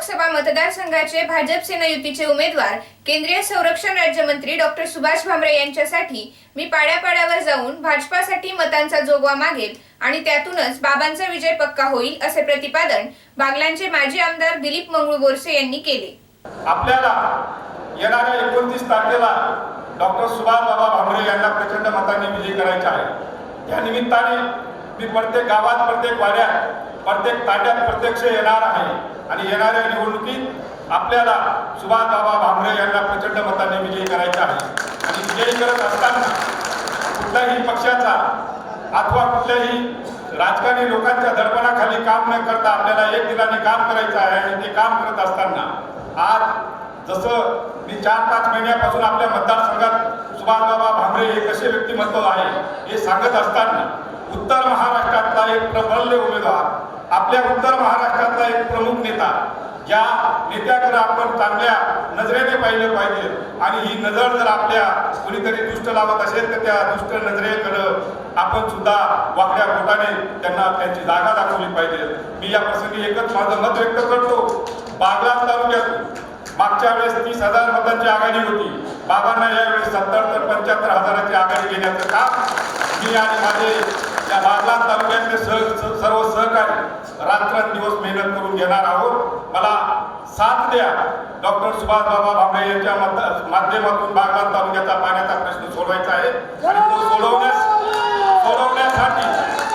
लोकसभा मतदारसंघाचे भाजप सेना युतीचे उमेदवार केंद्रीय संरक्षण राज्यमंत्री डॉक्टर सुभाष भामरे यांच्यासाठी मी पाड्यापाड्यावर जाऊन भाजपासाठी मतांचा जोगवा मागेल आणि त्यातूनच बाबांचा विजय पक्का होईल असे प्रतिपादन बागलांचे माजी आमदार दिलीप मंगळू बोरसे यांनी केले. आपल्याला येणाऱ्या एकोणतीस तारखेला डॉक्टर सुभाष बाबा भामरे यांना प्रचंड मतांनी विजय करायचे आहे. त्या निमित्ताने मी प्रत्येक गावात प्रत्येक वाड्यात प्रत्येक ताट्यात प्रत्यक्ष येणार आहे. आणि येणाऱ्या निवडणुकीत आपल्याला सुभाष बाबा भामरे यांना प्रचंड मताने विजयी करायचा आहे. आणि विजयी करत असताना कुठल्याही पक्षाचा अथवा कुठल्याही राजकारणी लोकांच्या दडपणाखाली काम न करता आपल्याला एक दिलाने काम करायचं आहे आणि ते काम करत असताना आज जसं मी चार पाच महिन्यापासून आपल्या मतदारसंघात सुभाषबाबा भामरे हे कसे व्यक्तिमत्व आहे हे सांगत असताना उत्तर महाराष्ट्रातला एक प्रबल्य उमेदवार आपल्या उत्तर महाराष्ट्रातला एक प्रमुख नेता ज्या नेत्याकडे आपण चांगल्या नजरेने पाहिलं पाहिजे आणि ही नजर जर आपल्या कुणीतरी दुष्ट लावत असेल तर त्या दुष्ट नजरेकडं आपण सुद्धा वाकड्या बोटाने त्यांना त्यांची जागा दाखवली पाहिजे. मी या प्रसंगी एकच माझं मत व्यक्त करतो. बागलाच तालुक्यातून मागच्या वेळेस तीस हजार मतांची आघाडी होती. बाबांना यावेळेस सत्तर तर पंच्याहत्तर हजाराची आघाडी घेण्याचं काम मी आणि माझे या बागला तालुक्यातले सह स- सर्व सहकारी रात्रंदिवस मेहनत करून घेणार आहोत. मला साथ द्या. डॉक्टर सुभाष बाबा भांबळे यांच्या मत- माध्यमातून बागला तालुक्याचा पाण्याचा प्रश्न सोडवायचा आहे. आणि तो सोडवण्यास सोडवण्यासाठी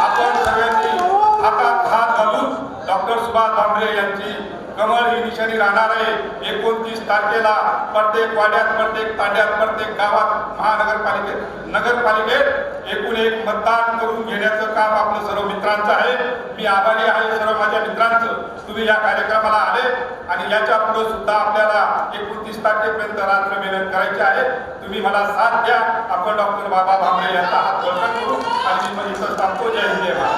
आपण सगळ्यांनी हातात हात घालून डॉक्टर सुभाष भांबळे यांची कमळ ही निशाणी राहणार आहे. एकोणतीस तारखेला प्रत्येक वाड्यात प्रत्येक तांड्यात प्रत्येक गावात महानगरपालिकेत नगरपालिकेत एकूण एक मतदान करून घेण्याचं काम आपलं सर्व मित्रांचं आहे. मी आभारी आहे सर्व माझ्या मित्रांचं. तुम्ही या कार्यक्रमाला आले आणि याच्यापुढे सुद्धा आपल्याला एकोणतीस तारखेपर्यंत रात्र मेहनत करायची आहे. तुम्ही मला साथ द्या. आपण डॉक्टर बाबा भांबळे यांचा हात बळकट करू. आणि मी इथं सांगतो जय हिंद महाराज